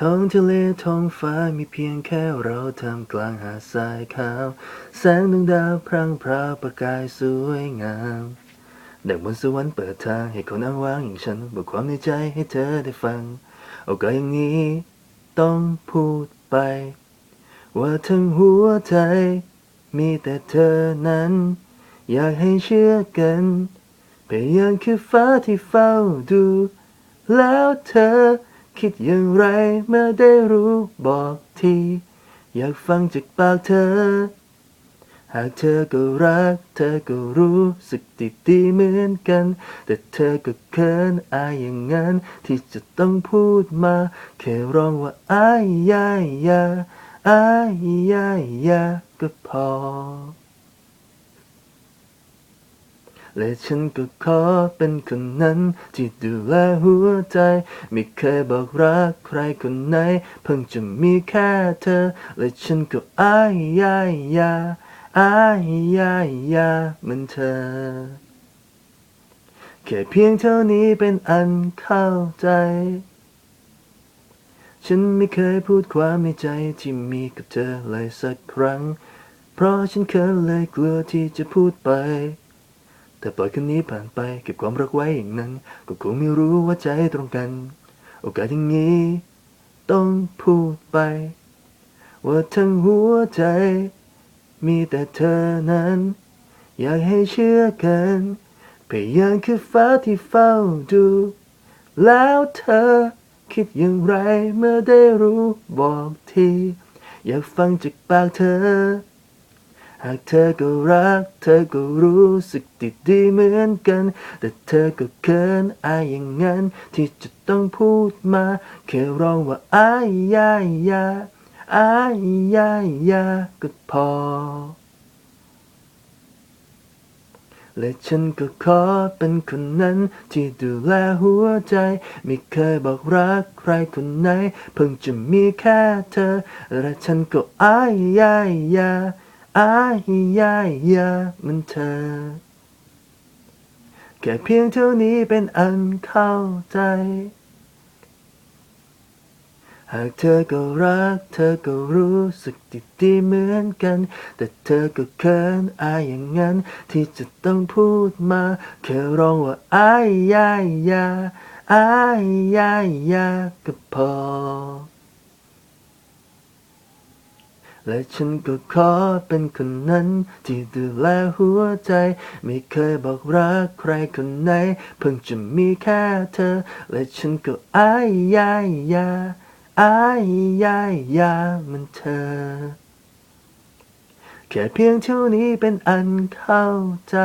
ท้องทะเลท้องฟ้ามีเพียงแค่เราทำกลางหาดทรายขาว แสงดวงดาวพรั่งพราวประกายสวยงามดังบนสวรรค์เปิดทางให้คนอ้างว้างอย่างฉันบอกความในใจให้เธอได้ฟัง โอกาสอย่างนี้ต้องพูดไป ว่าทั้งหัวใจ มีแต่เธอนั้น อยากให้เชื่อกันพยายามคือฟ้าที่เฝ้าดู แล้วเธอ คิดอย่างไรเมื่อได้รู้บอกที อยากฟังจากปากเธอ หากเธอก็รัก เธอก็รู้สึกดีดีๆเหมือนกัน แต่เธอก็เขินอายอย่างนั้น ที่จะต้องพูดมา แค่ร้องว่าอายยายาอายยายาก็พอ และฉันก็ขอเป็นคนนั้น ที่ดูแลหัวใจ ไม่เคยบอกรักใครคนไหน เพิ่งจะมีแค่เธอ และฉันก็อายยายาอายยายาเหมือนเธอ แค่เพียงเท่านี้เป็นอันเข้าใจ ฉันไม่เคยพูดความในใจที่มีกับเธอเลยสักครั้ง เพราะฉันเขินเลยกลัวที่จะพูดไป แต่ปล่อยคืนนี้ผ่านไปเก็บความรักไว้อย่างนั้น ก็คงไม่รู้ว่าใจตรงกัน โอกาสอย่างนี้ ต้องพูดไป ว่าทั้งหัวใจ มีแต่เธอนั้น อยากให้เชื่อกันพยายามคือฟ้าที่เฝ้าดู แล้วเธอคิดอย่างไรเมื่อได้รู้บอกที อยากฟังจากปากเธอ หากเธอก็รัก เธอก็รู้สึกดีดีเหมือนกัน แต่เธอก็เขินอายอย่างนั้น ที่จะต้องพูดมาแค่ร้องว่าอายยายาอายยายาก็พอ และฉันก็ขอเป็นคนนั้น ที่ดูแลหัวใจ ไม่เคยบอกรักใครคนไหน เพิ่งจะมีแค่เธอ และฉันก็อายยายา อายยายามันเธอ แค่เพียงเท่านี้เป็นอันเข้าใจ หากเธอก็รัก เธอก็รู้สึกดีดีเหมือนกัน แต่เธอก็เขินอายอย่างนั้น ที่จะต้องพูดมาแค่ร้องว่าอายยายาอายยายาก็พอ และฉันก็ขอเป็นคนนั้น ที่ดูแลหัวใจ ไม่เคยบอกรักใครคนไหน เพิ่งจะมีแค่เธอ และฉันก็อายยายยาอายยายยามันเธอ แค่เพียงเท่านี้เป็นอันเข้าใจ